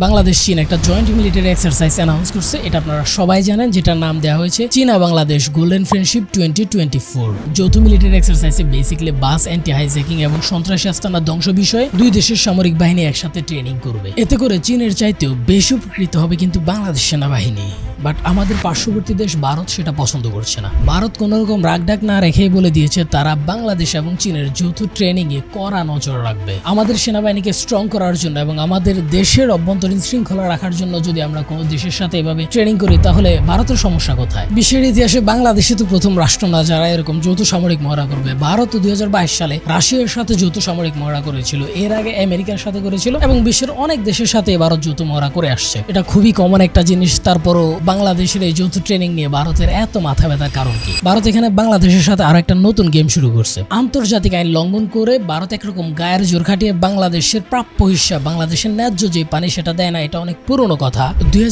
বাংলাদেশ চীন একটা joint military exercise announce করছে, এটা আপনারা সবাই জানেন, যেটার নাম দেওয়া হয়েছে চীনা Bangladesh golden friendship twenty twenty four যৌথ মিলিটারি এক্সারসাইজে বেসিক্যালি বাস অ্যান্টি হাইজ্যাকিং এবং সন্ত্রাসী আস্তানা ধ্বংস বিষয়ে দুই দেশের সামরিক বাহিনী একসাথে ট্রেনিং করবে। এতে করে চীনের চাইতেও বেশি উপকৃত হবে কিন্তু বাংলাদেশ সেনাবাহিনী। বাট আমাদের পার্শ্ববর্তী দেশ ভারত সেটা পছন্দ করছে না। ভারত কোনো রকম রাগডাক না রেখেই বলে দিয়েছে, তারা বাংলাদেশ এবং চীনের যৌথ ট্রেনিং এ কড়া নজর রাখবে। আমাদের সেনাবাহিনীকে স্ট্রং করার জন্য এবং আমাদের দেশের অভ্যন্তরীণ শৃঙ্খলা রাখার জন্য যদি আমরা কোনো দেশের সাথে এভাবে ট্রেনিং করি, তাহলে ভারতের সমস্যা কোথায়? বিশ্বের ইতিহাসে বাংলাদেশে তো প্রথম রাষ্ট্র না যারা এরকম যৌথ সামরিক মহড়া করবে। ভারত দুই হাজার বাইশ সালে রাশিয়ার সাথে যৌথ সামরিক মহড়া করেছিল, এর আগে আমেরিকার সাথে করেছিল এবং বিশ্বের অনেক দেশের সাথে ভারত যৌথ মহড়া করে আসছে। এটা খুবই কমন একটা জিনিস, তারপরও বাংলাদেশের এই যৌথ ট্রেনিং নিয়ে ভারতের এত মাথা ব্যথার কারণ কি? ভারত এখানে বাংলাদেশের সাথে আরও একটা নতুন গেম শুরু করছে। আন্তর্জাতিক আইন লঙ্ঘন করে ভারত একরকম গায়ের জোর খাটিয়ে বাংলাদেশের প্রাপ্য হিসা, বাংলাদেশের ন্যায্য যে পানি সেটা দেয় না, এটা অনেক পুরনো কথা। দুই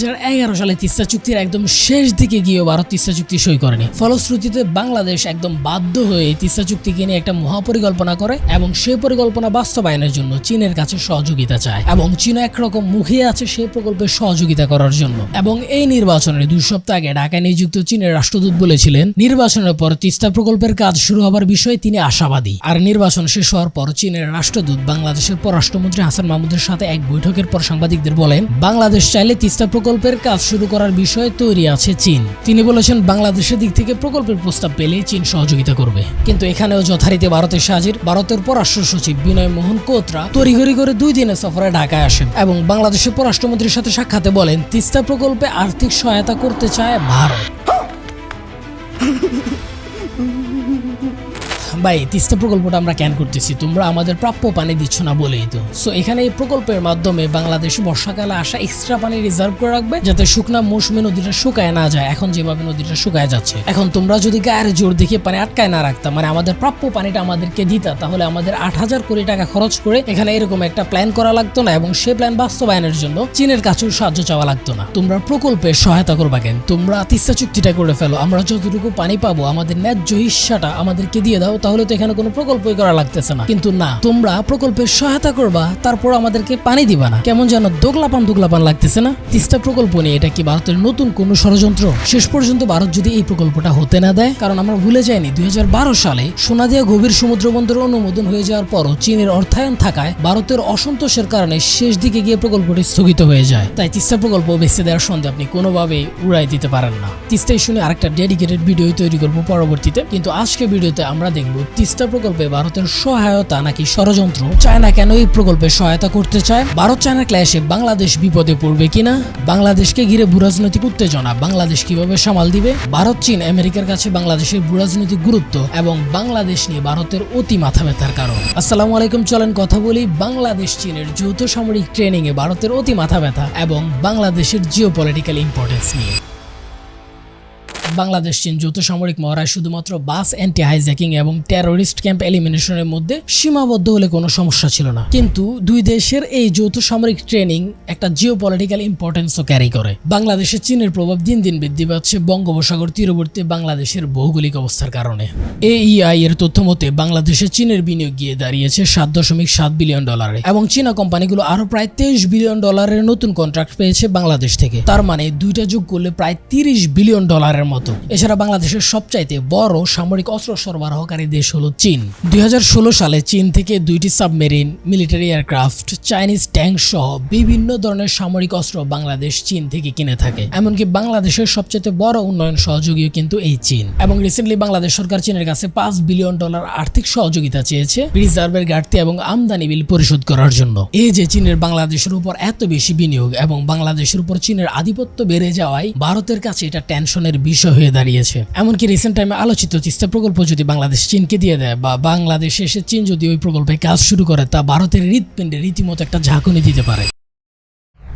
সালে তিস্তা চুক্তির একদম শেষ দিকে গিয়েও ভারত তিস্তা চুক্তি সই করেনি। ফলশ্রুতিতে বাংলাদেশ একদম বাধ্য হয়ে এই তিস্তা চুক্তিকে নিয়ে একটা মহাপরিকল্পনা করে এবং সেই পরিকল্পনা বাস্তবায়নের জন্য চীনের কাছে সহযোগিতা চায় এবং চীন একরকম মুখিয়ে আছে সেই প্রকল্পের সহযোগিতা করার জন্য। এবং এই নির্বাচনের দুই সপ্তাহ আগে ঢাকায় নিযুক্ত চীনের রাষ্ট্রদূত বলেছিলেন, নির্বাচনের পর তিস্তা প্রকল্পের কাজ শুরু হবার বিষয়ে তিনি আশাবাদী। আর নির্বাচন শেষ হওয়ার পর চীনের রাষ্ট্রদূত বাংলাদেশের পররাষ্ট্রমন্ত্রী হাসান মাহমুদের সাথে এক বৈঠকের পর সাংবাদিকদের বলেন, বাংলাদেশ চাইলে তিস্তা প্রকল্পের কাজ শুরু করার বিষয়ে তৈরি আছে চীন। তিনি বলেছেন, বাংলাদেশের দিক থেকে প্রকল্পের প্রস্তাব পেলে চীন সহযোগিতা করবে। কিন্তু এখানেও যথারীতি ভারতের সাজির, ভারতের পররাষ্ট্র সচিব বিনয় মোহন কোত্রা তড়িঘড়ি করে দুই দিনের সফরে ঢাকায় আসেন এবং বাংলাদেশের পররাষ্ট্রমন্ত্রীর সাথে সাক্ষাতে বলেন, তিস্তা প্রকল্পে আর্থিক সহায়তা করতে চায় ভারত। ভাই তিস্তা প্রকল্পটা আমরা ক্যান করতেছি? তোমরা আমাদের প্রাপ্য পানি দিচ্ছ না বলেই তো। সো এখানে এই প্রকল্পের মাধ্যমে বাংলাদেশ বর্ষাকালে আসা এক্সট্রা পানি রিজার্ভ করে রাখবে, যাতে শুকনা মৌসুমে নদীটা শুকায় না যায়। এখন যেভাবে নদীটা শুকায় যাচ্ছে, এখন তোমরা যদি গায়ের জোর দেখে পানি আটকায় না রাখতা মানে আমাদের প্রাপ্য পানিটা আমাদেরকে দিতা, তাহলে আমাদের আট হাজার কোটি টাকা খরচ করে এখানে এরকম একটা প্ল্যান করা লাগতো না, এবং সেই প্ল্যান বাস্তবায়নের জন্য চীনের কাছেও সাহায্য চাওয়া লাগতো না। তোমরা প্রকল্পের সহায়তা করবা কেন? তোমরা তিস্তা চুক্তিটা করে ফেলো। আমরা যতটুকু পানি পাবো, আমাদের ন্যায্য হিস্সাটা আমাদেরকে দিয়ে দাও তাহলে তো এখানে কোনো প্রকল্পই করা লাগতেছে না। কিন্তু না, তোমরা প্রকল্পের সহায়তা করবা, তারপর আমাদেরকে পানি দিবা না। কেমন যেন দোগলাপান দোগলাপান লাগতেছে না? তিস্তা প্রকল্প নিয়ে এটা কি ভারতের নতুন কোনো ষড়যন্ত্র? শেষ পর্যন্ত ভারত যদি এই প্রকল্পটা হতে না দেয়, কারণ আমরা ভুলে যাইনি, দুই সালে সোনাদিয়া গভীর সমুদ্র বন্দর অনুমোদন হয়ে যাওয়ার পরও চীনের অর্থায়ন থাকায় ভারতের অসন্তোষের কারণে শেষ দিকে গিয়ে প্রকল্পটি স্থগিত হয়ে যায়। তাই তিস্তা প্রকল্প বেঁচে দেওয়ার সন্দেহ আপনি কোনোভাবেই উড়াই দিতে পারেন না। তিস্তা শুনে আরেকটা ডেডিকেটেড ভিডিও তৈরি করব পরবর্তীতে। কিন্তু আজকে ভিডিওতে আমরা দেখব তিস্তা প্রকল্পে ভারতের সহায়তা নাকি ষড়যন্ত্র? চায়না কেন এই প্রকল্পে সহায়তা করতে চায়? ভারত চায়না ক্ল্যাশে বাংলাদেশ বিপদে পড়বে কিনা? বাংলাদেশকে ঘিরে ভূরাজনৈতিক উত্তেজনা, বাংলাদেশ কীভাবে সামাল দিবে? ভারত, চীন, আমেরিকার কাছে বাংলাদেশের ভূরাজনৈতিক গুরুত্ব এবং বাংলাদেশ নিয়ে ভারতের অতি মাথা ব্যথার কারণ। আসসালামু আলাইকুম, চলেন কথা বলি বাংলাদেশ, চীনের যৌথ সামরিক ট্রেনিং এ ভারতের অতি মাথা ব্যথা এবং বাংলাদেশের জিও পলিটিক্যাল ইম্পর্টেন্স নিয়ে। বাংলাদেশ, চীন যৌথ সামরিক মহড়ায় শুধুমাত্র বাস অ্যান্টি হাইজ্যাকিং এবং টেরোরিস্ট ক্যাম্প এলিমিনেশনের মধ্যে সীমাবদ্ধ হলে কোনো সমস্যা ছিল না। কিন্তু দুই দেশের এই যৌথ সামরিক ট্রেনিং একটা জিও পলিটিক্যাল ইম্পর্টেন্সও ক্যারি করে। বাংলাদেশে চীনের প্রভাব দিন দিন বৃদ্ধি পাচ্ছে বঙ্গোপসাগর তীরবর্তী বাংলাদেশের ভৌগোলিক অবস্থার কারণে। এইআই এর তথ্য মতে, বাংলাদেশে চীনের বিনিয়োগ গিয়ে দাঁড়িয়েছে সাত দশমিক সাত বিলিয়ন ডলারে এবং চীনা কোম্পানিগুলো আরও প্রায় তেইশ বিলিয়ন ডলারের নতুন কন্ট্রাক্ট পেয়েছে বাংলাদেশ থেকে। তার মানে দুইটা যোগ করলে প্রায় তিরিশ বিলিয়ন ডলারের মতো। এছাড়া বাংলাদেশের সবচাইতে বড় সামরিক অস্ত্র সরবরাহকারী দেশ হলো চীন। দুই হাজার ষোলো সালে চীন থেকে দুইটি submarine, military aircraft, Chinese tank সহ বিভিন্ন ধরনের সামরিক অস্ত্র বাংলাদেশ চীন থেকে কিনে থাকে। এমনকি বাংলাদেশের সবচেয়ে বড় উন্নয়ন সহযোগীও কিন্তু এই চীন। এবং রিসেন্টলি বাংলাদেশ সরকার চীনের কাছে পাঁচ বিলিয়ন ডলার আর্থিক সহযোগিতা চেয়েছে রিজার্ভের ঘাটতি এবং আমদানি বিল পরিশোধ করার জন্য। এই যে চীনের বাংলাদেশের উপর এত বেশি বিনিয়োগ এবং বাংলাদেশের উপর চীনের আধিপত্য বেড়ে যাওয়ায় ভারতের কাছে এটা টেনশনের বিষয় হয়ে দাঁড়িয়েছে। এমনকি রিসেন্ট টাইমে আলোচিত তিস্তা প্রকল্প যদি বাংলাদেশ চীনকে দিয়ে দেয় বা বাংলাদেশে এসে চীন যদি ওই প্রকল্পে কাজ শুরু করে, তা ভারতের হৃৎপিণ্ডে রীতিমতো একটা ঝাঁকুনি দিতে পারে।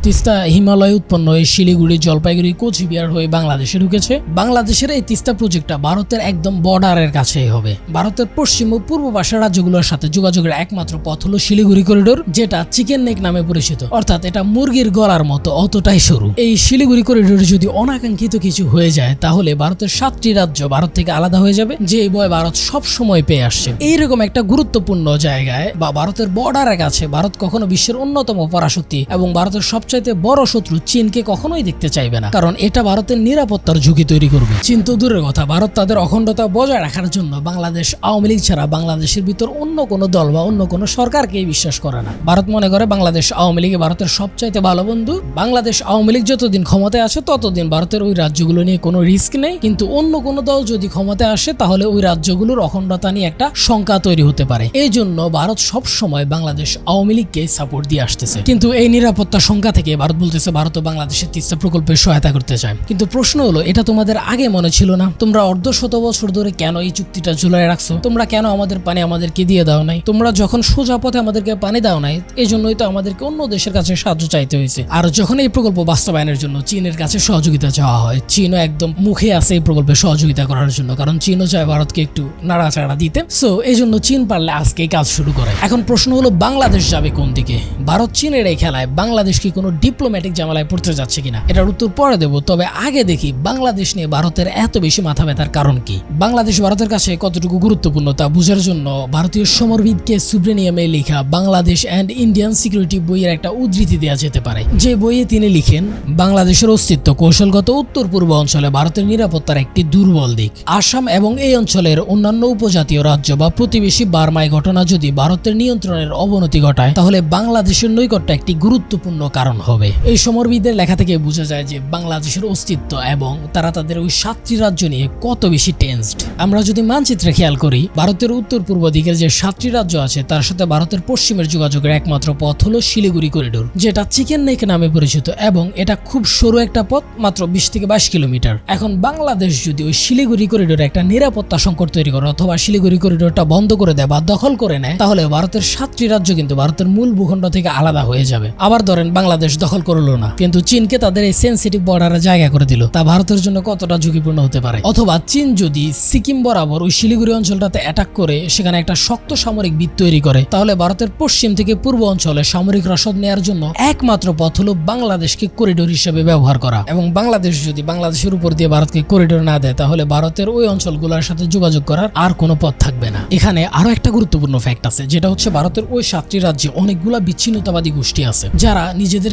তিস্তা হিমালয় উৎপন্ন এই শিলিগুড়ি জলপাইগুড়ি কোচবিহার হয়ে বাংলাদেশে ঢুকেছে। বাংলাদেশের এই তিস্তা প্রজেক্টটা ভারতের একদম বর্ডারের কাছেই হবে। ভারতের পশ্চিম ও পূর্ব পাশের রাজ্যগুলোর সাথে যোগাযোগের একমাত্র পথ হলো শিলিগুড়ি করিডোর, যেটা চিকেন নেক নামে পরিচিত। অর্থাৎ এটা মুরগির গলার মতো অতটাই সরু। এই শিলিগুড়ি করিডোরে যদি অনাকাঙ্ক্ষিত কিছু হয়ে যায়, তাহলে ভারতের সাতটি রাজ্য ভারত থেকে আলাদা হয়ে যাবে, যে বয় ভারত সব সময় পেয়ে আসছে। এইরকম একটা গুরুত্বপূর্ণ জায়গায় বা ভারতের বর্ডারের কাছে ভারত কখনো বিশ্বের অন্যতম পরাশক্তি এবং ভারতের সবচেয়ে সবচাইতে বড় শত্রু চীনকে কখনোই দেখতে চাইবে না। কারণ এটা ভারতের নিরাপত্তার ঝুঁকি তৈরি করবে। চীন তো দূরের কথা, ভারত তাদের অখণ্ডতা বজায় রাখার জন্য বাংলাদেশ আওয়ামী লীগ ছাড়া বাংলাদেশের ভিতর অন্য কোনো দল বা অন্য কোনো সরকারকেই বিশ্বাস করে না। ভারত মনে করে বাংলাদেশ আওয়ামী লীগ ভারতের সবচাইতে ভালো বন্ধু। বাংলাদেশ আওয়ামী লীগ যতদিন ক্ষমতায় আছে, ততদিন ভারতের ওই রাজ্যগুলো নিয়ে কোনো রিস্ক নেই। কিন্তু অন্য কোনো দল যদি ক্ষমতায় আসে, তাহলে ওই রাজ্যগুলোর অখণ্ডতা নিয়ে একটা শঙ্কা তৈরি হতে পারে। এই জন্য ভারত সব সময় বাংলাদেশ আওয়ামী লীগকে সাপোর্ট দিয়ে আসতেছে। কিন্তু এই নিরাপত্তা শঙ্কা থেকে ভারত বলতেছে ভারত ও বাংলাদেশের তিস্তা প্রকল্পে সহায়তা করতে চায়। কিন্তু প্রশ্ন হলো, এটা তোমাদের আগে মনে ছিল না? তোমরা অর্ধ শত বছর ধরে কেন এই চুক্তিটা ঝুলাই রাখছো? তোমরা কেন আমাদের পানি আমাদেরকে দিয়ে দাও নাই? তোমরা যখন সোজা পথে আমাদেরকে পানি দাও নাই এই জন্যই তো আমাদেরকে অন্য দেশের কাছে সাহায্য চাইতে হয়েছে। আর যখন এই প্রকল্প বাস্তবায়নের জন্য চীনের কাছে সহযোগিতা চাওয়া হয়, চীনও একদম মুখে আছে এই প্রকল্পে সহযোগিতা করার জন্য, কারণ চীনও চায় ভারতকে একটু নাড়াচাড়া দিতে। সো এই জন্য চীন পারলে আজকে কাজ শুরু করে। এখন প্রশ্ন হলো, বাংলাদেশ যাবে কোন দিকে? ভারত চীনের এই খেলায় বাংলাদেশ কি কোনো ডিপ্লোম্যাটিক জামালায় পড়তে যাচ্ছে কিনা? এটার উত্তর পরে দেবো, তবে আগে দেখি বাংলাদেশ নিয়ে ভারতের এত বেশি মাথা ব্যথার কারণ কি? বাংলাদেশ ভারতের কাছে কতটুকু গুরুত্বপূর্ণ তা বোঝার জন্য ভারতীয় সমরবিদকে সুব্রেনিয়ামে লেখা বাংলাদেশ অ্যান্ড ইন্ডিয়ান সিকিউরিটি বইয়ের একটা উদ্ধৃতি দেওয়া যেতে পারে। যে বইয়ে তিনি লিখেন, বাংলাদেশের অস্তিত্ব কৌশলগত উত্তর পূর্ব অঞ্চলে ভারতের নিরাপত্তার একটি দুর্বল দিক। আসাম এবং এই অঞ্চলের অন্যান্য উপজাতীয় রাজ্য বা প্রতিবেশী বার্মায় ঘটনা যদি ভারতের নিয়ন্ত্রণের অবনতি ঘটায়, তাহলে বাংলাদেশের নৈকট্য একটি গুরুত্বপূর্ণ কারণ হবে। এই সমরবিদের লেখা থেকে বোঝা যায় যে বাংলাদেশের অস্তিত্ব এবং তারা তাদের ওই সাতটি রাজ্য নিয়ে কত বেশি টেন্সড আমরা যদি মানচিত্রে খেয়াল করি, ভারতের উত্তর পূর্ব দিকের যে সাতটি রাজ্য আছে, তার সাথে ভারতের পশ্চিমের যোগাযোগের একমাত্র পথ হলো শিলিগুড়ি করিডোর যেটা চিকেন নেক নামে পরিচিত এবং এটা খুব সরু একটা পথ, মাত্র বিশ থেকে বাইশ কিলোমিটার। এখন বাংলাদেশ যদি ওই শিলিগুড়ি করিডোরে একটা নিরাপত্তা সংকট তৈরি করে অথবা শিলিগুড়ি করিডোরটা বন্ধ করে দেয় বা দখল করে নেয়, তাহলে ভারতের সাতটি রাজ্য কিন্তু ভারতের মূল ভূখণ্ড থেকে আলাদা হয়ে যাবে। আবার ধরেন বাংলাদেশ দখল করল না। কিন্তু চীনকে তাদের এই সেন্সিটিভ বর্ডারে জায়গা করে দিল। তা ভারতের জন্য কতটা ঝুঁকিপূর্ণ হতে পারে? অথবা চীন যদি সিকিম বরাবর ওই শিলিগুড়ি অঞ্চলটাতে অ্যাটাক করে, সেখানে একটা শক্ত সামরিক ভিত তৈরি করে, তাহলে ভারতের পশ্চিম থেকে পূর্ব অঞ্চলে সামরিক রসদ নেয়ার জন্য একমাত্র পথ হলো বাংলাদেশকে করিডোর হিসেবে ব্যবহার করা। এবং বাংলাদেশ যদি বাংলাদেশের উপর দিয়ে ভারতকে করিডোর না দেয়, তাহলে ভারতের ওই অঞ্চলগুলোর সাথে যোগাযোগ করার আর কোনো পথ থাকবে না। এখানে আরও একটা গুরুত্বপূর্ণ ফ্যাক্ট আছে, যেটা হচ্ছে ভারতের ওই সাতটি রাজ্যে অনেকগুলা বিচ্ছিন্নতাবাদী গোষ্ঠী আছে, যারা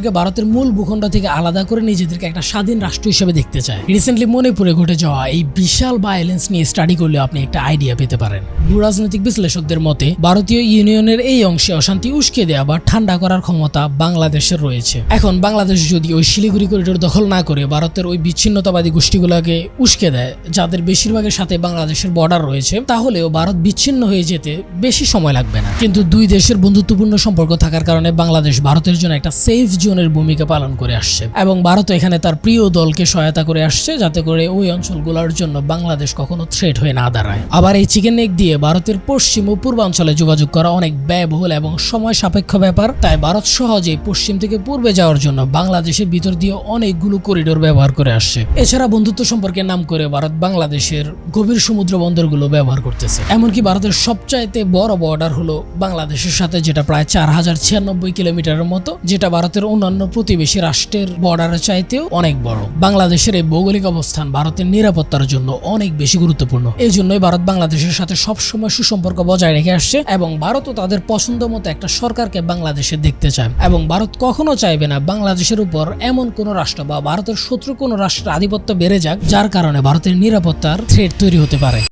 নিজেদেরকে ভারতের মূল ভূখণ্ড থেকে আলাদা করে নিজেদেরকে একটা স্বাধীন রাষ্ট্র হিসেবে দেখতে চায়। রিসেন্টলি মণিপুরে ঘটে যাওয়া এই বিশাল ভায়োলেন্স নিয়ে স্টাডি করলে আপনি একটা আইডিয়া পেতে পারেন। ভূরাজনৈতিক বিশ্লেষকদের মতে, ভারতীয় ইউনিয়নের এই অংশে অশান্তি উস্কে দেওয়া বা ঠান্ডা করার ক্ষমতা বাংলাদেশের রয়েছে। এখন বাংলাদেশ যদি ওই শিলিগুড়ি করিডোর দখল না করে ভারতের ওই বিচ্ছিন্নতাবাদী গোষ্ঠীগুলোকে উস্কে দেয়, যাদের বেশিরভাগের সাথে বাংলাদেশের বর্ডার রয়েছে, তাহলেও ভারত বিচ্ছিন্ন হয়ে যেতে বেশি সময় লাগবে না। কিন্তু দুই দেশের বন্ধুত্বপূর্ণ সম্পর্ক থাকার কারণে বাংলাদেশ ভারতের জন্য একটা সেফ জোনের ভূমিকা পালন করে আসছে এবং ভারত এখানে তার প্রিয় দলকে সহায়তা করে আসছে যাতে করে ওই অঞ্চলগুলোর জন্য বাংলাদেশ কখনো থ্রেট হয়ে না দাঁড়ায়। আবার এই চিকেন নেক দিয়ে ভারতের পশ্চিম ও পূর্বাঞ্চলে যোগাযোগ করা অনেক ব্যয়বহুল এবং সময় সাপেক্ষ ব্যাপার। তাই ভারত সহজেই পশ্চিম থেকে পূর্বে যাওয়ার জন্য বাংলাদেশের ভিতর দিয়ে অনেকগুলো করিডোর ব্যবহার করে আসছে। এছাড়া বন্ধুত্ব সম্পর্কে নাম করে ভারত বাংলাদেশের গভীর সমুদ্র বন্দরগুলো ব্যবহার করতেছে। এমনকি ভারতের সবচাইতে বড় বর্ডার হলো বাংলাদেশের সাথে, যেটা প্রায় চার হাজার ছিয়ানব্বই কিলোমিটারের মতো, যেটা ভারতের অন্যান্য প্রতিবেশী রাষ্ট্রের বর্ডারের চাইতেও অনেক বড়। বাংলাদেশের এই ভৌগোলিক অবস্থান ভারতের নিরাপত্তার জন্য অনেক বেশি গুরুত্বপূর্ণ। এই জন্যই ভারত বাংলাদেশের সাথে সবসময় সুসম্পর্ক বজায় রেখে আসছে এবং ভারতও তাদের পছন্দ মতো একটা সরকারকে বাংলাদেশে দেখতে চায়। এবং ভারত কখনো চাইবে না বাংলাদেশের উপর এমন কোন রাষ্ট্র বা ভারতের শত্রু কোনো রাষ্ট্রের আধিপত্য বেড়ে যাক, যার কারণে ভারতের নিরাপত্তার থ্রেট তৈরি হতে পারে।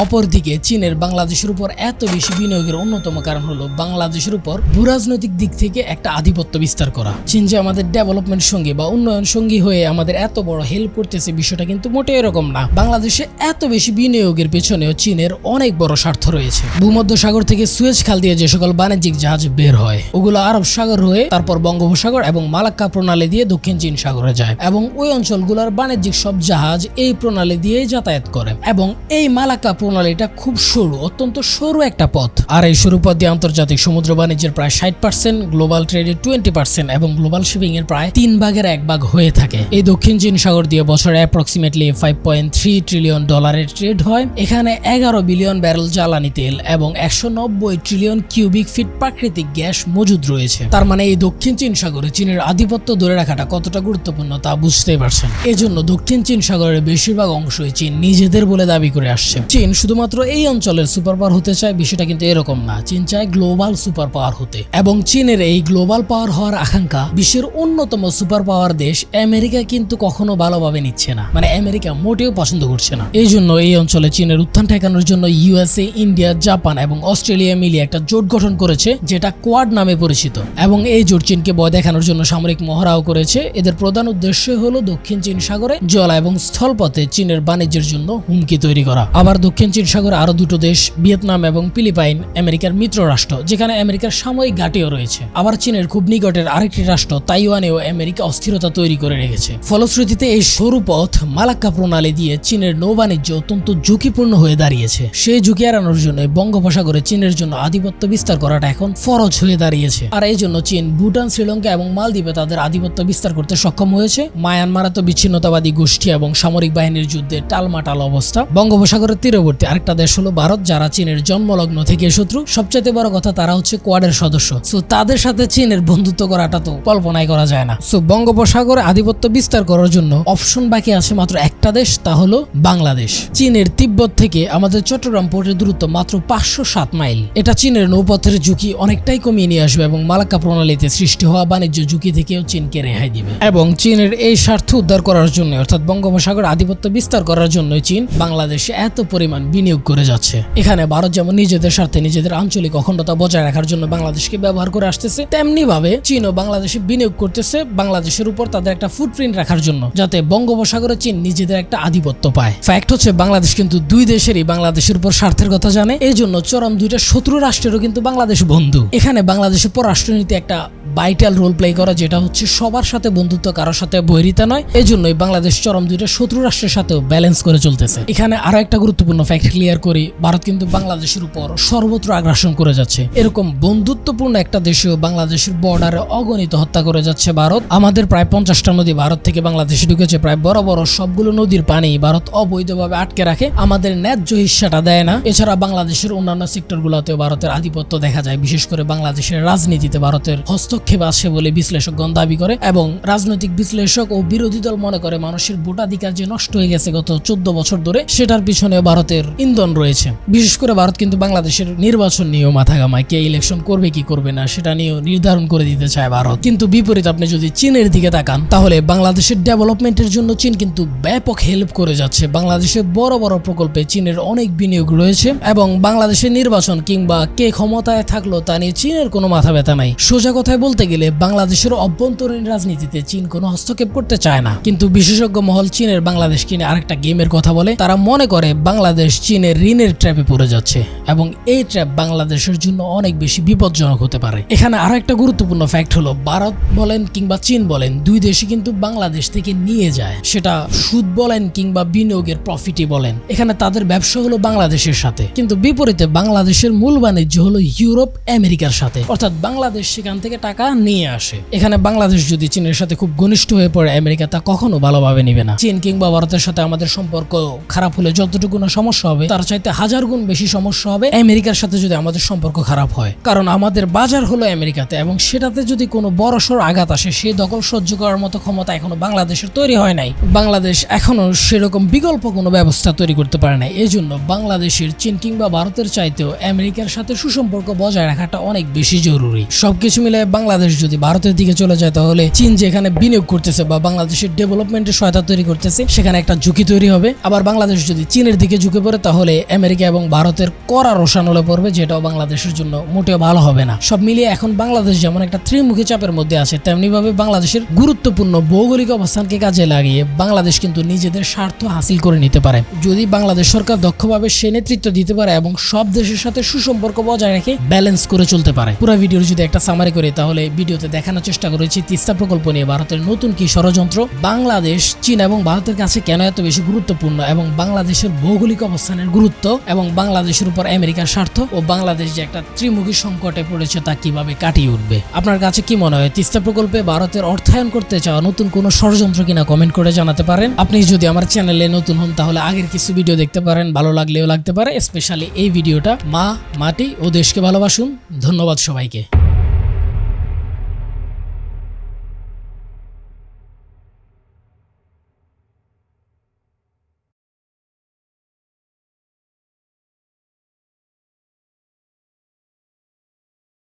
অপরদিকে চীনের বাংলাদেশের উপর এত বেশি বিনিয়োগের অন্যতম কারণ হলো বাংলাদেশের উপর ভূরাজনৈতিক দিক থেকে একটা আধিপত্য বিস্তার করা। চীন যে আমাদের ডেভেলপমেন্ট সঙ্গী বা উন্নয়ন সঙ্গী হয়ে আমাদের এত বড় হেল্প করতেছে বিষয়টা কিন্তু মোটেও এরকম না। বাংলাদেশে এত বেশি বিনিয়োগের পেছনেও চীনের অনেক বড় স্বার্থ রয়েছে। ভূমধ্য সাগর থেকে সুয়েজ খাল দিয়ে যে সকল বাণিজ্যিক জাহাজ বের হয়, ওগুলো আরব সাগর হয়ে তারপর বঙ্গোপসাগর এবং মালাক্কা প্রণালী দিয়ে দক্ষিণ চীন সাগরে যায় এবং ওই অঞ্চলগুলোর বাণিজ্যিক সব জাহাজ এই প্রণালী দিয়েই যাতায়াত করে এবং এই মালাক্কা প্রণালীটা খুব সরু, অত্যন্ত সরু একটা পথ। আর এই সরু পথ দিয়ে আন্তর্জাতিক সমুদ্র বাণিজ্যের প্রায় ষাট পার্সেন্ট গ্লোবাল ট্রেডের টোয়েন্টি পার্সেন্ট এবং গ্লোবাল শিপিং এর প্রায় তিন ভাগের এক ভাগ হয়ে থাকে। এই দক্ষিণ চীন সাগর দিয়ে বছরে approximately five point three trillion ডলারের ট্রেড হয়। এখানে এগারো বিলিয়ন ব্যারেল জ্বালানি তেল এবং একশো নব্বই ট্রিলিয়ন কিউবিক ফিট প্রাকৃতিক গ্যাস মজুদ রয়েছে। তার মানে এই দক্ষিণ চীন সাগরে চীনের আধিপত্য ধরে রাখাটা কতটা গুরুত্বপূর্ণ তা বুঝতেই পারছেন। এজন্য দক্ষিণ চীন সাগরের বেশিরভাগ অংশই চীন নিজেদের বলে দাবি করে আসছে। চীন শুধুমাত্র এই অঞ্চলের সুপার পাওয়ার হতে চায় বিষয়টা কিন্তু এরকম না। চীন চায় গ্লোবাল সুপার পাওয়ার হতে। এবং চীনের এই গ্লোবাল পাওয়ার হওয়ার আকাঙ্ক্ষা বিশ্বের অন্যতম সুপার পাওয়ার দেশ আমেরিকা কিন্তু কখনো ভালোভাবে নিচ্ছে না। মানে আমেরিকা মোটেও পছন্দ করছে না। এই জন্য এই অঞ্চলে চীনের উত্থান ঠেকানোর জন্য ইউএসএ, ইন্ডিয়া, জাপান এবং অস্ট্রেলিয়া মিলিয়ে একটা জোট গঠন করেছে, যেটা কোয়াড নামে পরিচিত। এবং এই জোট চীনকে বয় দেখানোর জন্য সামরিক মহড়াও করেছে। এদের প্রধান উদ্দেশ্য হলো দক্ষিণ চীন সাগরে জল এবং স্থলপথে চীনের বাণিজ্যের জন্য হুমকি তৈরি করা। আবার দক্ষিণ চীন সাগরে আরও দুটো দেশ, ভিয়েতনাম এবং ফিলিপাইন, আমেরিকার মিত্র রাষ্ট্র, যেখানে আমেরিকার সাময়িক ঘাটিও রয়েছে। আবার চীনের খুব নিকটের আরেকটি রাষ্ট্র, তাইওয়ানেও আমেরিকা অস্থিরতা তৈরি করে রেখেছে। ফলশ্রুতিতে এই সরু পথ মালাক্কা প্রণালী দিয়ে চীনের নৌবাণিজ্য অত্যন্ত ঝুঁকিপূর্ণ হয়ে দাঁড়িয়েছে। সেই ঝুঁকি এড়ানোর জন্য বঙ্গোপসাগরে চীনের জন্য আধিপত্য বিস্তার করাটা এখন ফরজ হয়ে দাঁড়িয়েছে। আর এই জন্য চীন, ভুটান, শ্রীলঙ্কা এবং মালদ্বীপে তাদের আধিপত্য বিস্তার করতে সক্ষম হয়েছে। মায়ানমারে তো বিচ্ছিন্নতাবাদী গোষ্ঠী এবং সামরিক বাহিনীর যুদ্ধে টালমাটাল অবস্থা। বঙ্গোপসাগরের তীরবর্তী আরেকটা দেশ হলো ভারত, যারা চীনের জন্মলগ্ন থেকে শত্রু। সবচেয়ে বড় কথা তারা হচ্ছে কোয়াডের সদস্য। সো তাদের সাথে চীনের বন্ধুত্ব করাটা তো কল্পনাই করা যায় না। সো বঙ্গোপসাগরে আধিপত্য বিস্তার করার জন্য অপশন বাকি আছে মাত্র একটা দেশ, তা হলো বাংলাদেশ। চীনের তিব্বত থেকে আমাদের চট্টগ্রাম পোর্টের দূরত্ব মাত্র পাঁচশো সাত মাইল। এটা চীনের নৌপথের ঝুঁকি অনেকটাই কমিয়ে নিয়ে আসবে এবং মালাক্কা প্রণালীতে সৃষ্টি হওয়া বাণিজ্য ঝুঁকি থেকেও চীনকে রেহাই দিবে। এবং চীনের এই স্বার্থ উদ্ধার করার জন্য, অর্থাৎ বঙ্গোপসাগর আধিপত্য বিস্তার করার জন্য চীন, বাংলাদেশে এত পরিমাণ বিনিয়োগ করে যাচ্ছে। এখানে ভারত যেমন নিজেদের স্বার্থে নিজেদের আঞ্চলিক অখণ্ডতা বজায় রাখার জন্য বাংলাদেশকে ব্যবহার করে আসতেছে তেমনি ভাবে চীনও বাংলাদেশে বিনিয়োগ করতেছে বাংলাদেশের উপর তাদের একটা ফুটপ্রিন্ট রাখার জন্য, যাতে বঙ্গোপসাগরে চীন নিজেদের একটা আধিপত্য পায়। ফ্যাক্ট হচ্ছে বাংলাদেশ কিন্তু দুই দেশেরই বাংলাদেশের উপর স্বার্থের কথা জানে এই জন্য চরম দুইটা শত্রু রাষ্ট্রেরও কিন্তু বাংলাদেশ বন্ধু। এখানে বাংলাদেশের পররাষ্ট্রনীতি একটা ভাইটাল রোল প্লে করা, যেটা হচ্ছে সবার সাথে বন্ধুত্ব, কারোর সাথে বৈরিতা নয় এই জন্যই বাংলাদেশ চরম দুইটা শত্রু রাষ্ট্রের সাথেও ব্যালেন্স করে চলতেছে। এখানে আরও একটা গুরুত্বপূর্ণ ফ্যাক্ট ক্লিয়ার করি, ভারত কিন্তু বাংলাদেশের উপর সর্বত্র আগ্রাসন করে যাচ্ছে। এরকম বন্ধুত্বপূর্ণ একটা দেশেও বাংলাদেশের বর্ডারে অগণিত হত্যা করে যাচ্ছে ভারত। আমাদের প্রায় পঞ্চাশটা নদী ভারত থেকে বাংলাদেশে ঢুকেছে, প্রায় বড় বড় সবগুলো নদীর পানি ভারত অবৈধভাবে আটকে রাখে। আমাদের ন্যায্য হিস্সাটা দেয় না। এছাড়া বাংলাদেশের অন্যান্য সেক্টরগুলোতেও ভারতের আধিপত্য দেখা যায়, বিশেষ করে বাংলাদেশের রাজনীতিতে ভারতের হস্তক্ষেপ আছে বলে বিশ্লেষকগণ দাবি করে এবং রাজনৈতিক বিশ্লেষক ও বিরোধী দল মনে করে, মানুষের ভোটাধিকার যে নষ্ট হয়ে গেছে গত চোদ্দ বছর ধরে, সেটার পিছনে ভারতের ইন্ধন রয়েছে। বিশেষ করে ভারত কিন্তু বাংলাদেশের নির্বাচন নিয়েও মাথা ঘামায়। কে ইলেকশন করবে, কি করবে না, সেটা নিয়েও নির্ধারণ করে দিতে চায় ভারত। কিন্তু বিপরীত আপনি যদি চীনের দিকে তাকান, তাহলে বাংলাদেশের ডেভেলপমেন্টের জন্য চীন কিন্তু ব্যাপক হেল্প করে যাচ্ছে। বাংলাদেশের বড় বড় প্রকল্পে চীনের অনেক বিনিয়োগ রয়েছে এবং বাংলাদেশের নির্বাচন কিংবা কে ক্ষমতায় থাকল তা নিয়ে চীনের কোনো মাথা ব্যথা নাই। সোজা কথায় বলতে গেলে, বাংলাদেশের অভ্যন্তরীণ রাজনীতিতে চীন কোনো হস্তক্ষেপ করতে চায় না। কিন্তু বিশেষজ্ঞ মহল চীনের বাংলাদেশ কিনে আরেকটা গেমের কথা বলে, তারা মনে করে বাংলাদেশ চীনের ঋণের ট্র্যাপে পড়ে যাচ্ছে এবং এই ট্র্যাপ বাংলাদেশের জন্য অনেক বেশি বিপজ্জনক হতে পারে। এখানে আরও একটা গুরুত্বপূর্ণ ফ্যাক্ট হলো, ভারত বলেন কিংবা চীন বলেন, দুই দেশই কিন্তু বাংলাদেশ থেকে নিয়ে যায়। সেটা সুদ বলেন কিংবা বিনিয়োগের প্রফিটই বলেন। এখানে তাদের ব্যবসা হলো বাংলাদেশের সাথে। কিন্তু বিপরীতে বাংলাদেশের মূল বাণিজ্য হলো ইউরোপ, আমেরিকার সাথে। অর্থাৎ বাংলাদেশ সেখান থেকে টাকা নিয়ে আসে। এখানে বাংলাদেশ যদি চীনের সাথে খুব ঘনিষ্ঠ হয়ে পড়ে, আমেরিকা তা কখনো ভালোভাবে নিবে না। চীন কিংবা ভারতের সাথে আমাদের সম্পর্ক খারাপ হলে যতটুকু না, সমস্যা হবে, তার চাইতে হাজার গুণ বেশি সমস্যা হবে আমেরিকার সাথে যদি আমাদের সম্পর্ক খারাপ হয়। কারণ আমাদের বাজার হলো আমেরিকাতে এবং সেটাতে যদি কোনো বড়সড় আঘাত আসে সেই দখল সহ্য করার মতো ক্ষমতা এখনও বাংলাদেশের তৈরি হয় নাই। বাংলাদেশ এখনও সেরকম বিকল্প কোনো ব্যবস্থা তৈরি করতে পারে নাই। এই জন্য বাংলাদেশের চীন কিংবা ভারতের চাইতেও আমেরিকার সাথে সুসম্পর্ক বজায় রাখাটা অনেক বেশি জরুরি। সবকিছু মিলে বাংলাদেশ যদি ভারতের দিকে চলে যায়, তাহলে চীন যেখানে বিনিয়োগ করতেছে বা বাংলাদেশের ডেভেলপমেন্টের সহায়তা তৈরি করতেছে, সেখানে একটা ঝুঁকি তৈরি হবে। আবার বাংলাদেশ যদি চীনের দিকে ঝুঁকে পড়ে তাহলে আমেরিকা এবং ভারতের কড়া রোশানলে পড়বে, যেটাও বাংলাদেশের জন্য মোটেও ভালো হবে না। সব মিলিয়ে এখন বাংলাদেশ যেমন একটা ত্রিমুখী চাপের মধ্যে আছে তেমনি ভাবে বাংলাদেশের গুরুত্বপূর্ণ ভৌগোলিক অবস্থানকে কাজে লাগিয়ে বাংলাদেশ কিন্তু নিজেদের স্বার্থ হাসিল করে নিতে পারে। যদি বাংলাদেশ সরকার দক্ষভাবে সে নেতৃত্ব দিতে পারে এবং সব দেশের সাথে সুসম্পর্ক বজায় রেখে ব্যালেন্স করে চলতে পারে। পুরো ভিডিওর যদি একটা সামারি করি, তাহলে ভিডিওতে দেখানোর চেষ্টা করেছি, তিস্তা প্রকল্প নিয়ে ভারতের নতুন কি ষড়যন্ত্র, বাংলাদেশ, চীন এবং ভারতের কাছে কেন এত বেশি গুরুত্বপূর্ণ এবং বাংলাদেশের ভৌগোলিক অবস্থানের গুরুত্ব এবং বাংলাদেশের উপর আমেরিকার স্বার্থ ও বাংলাদেশ যে একটা ত্রিমুখী সংকটে পড়েছে তা কীভাবে কাটিয়ে উঠবে? আপনার কাছে কি মনে হয় তিস্তা প্রকল্পে ভারতের অর্থায়ন করতে চাওয়া নতুন কোনো ষড়যন্ত্র কিনা কমেন্ট করে জানাতে পারেন। আপনি যদি আমার চ্যানেলে নতুন হন, তাহলে আগের কিছু ভিডিও দেখতে পারেন, ভালো লাগলেও লাগতে পারে। স্পেশালি এই ভিডিওটা মা, মাটি ও দেশকে ভালোবাসুন। ধন্যবাদ সবাইকে।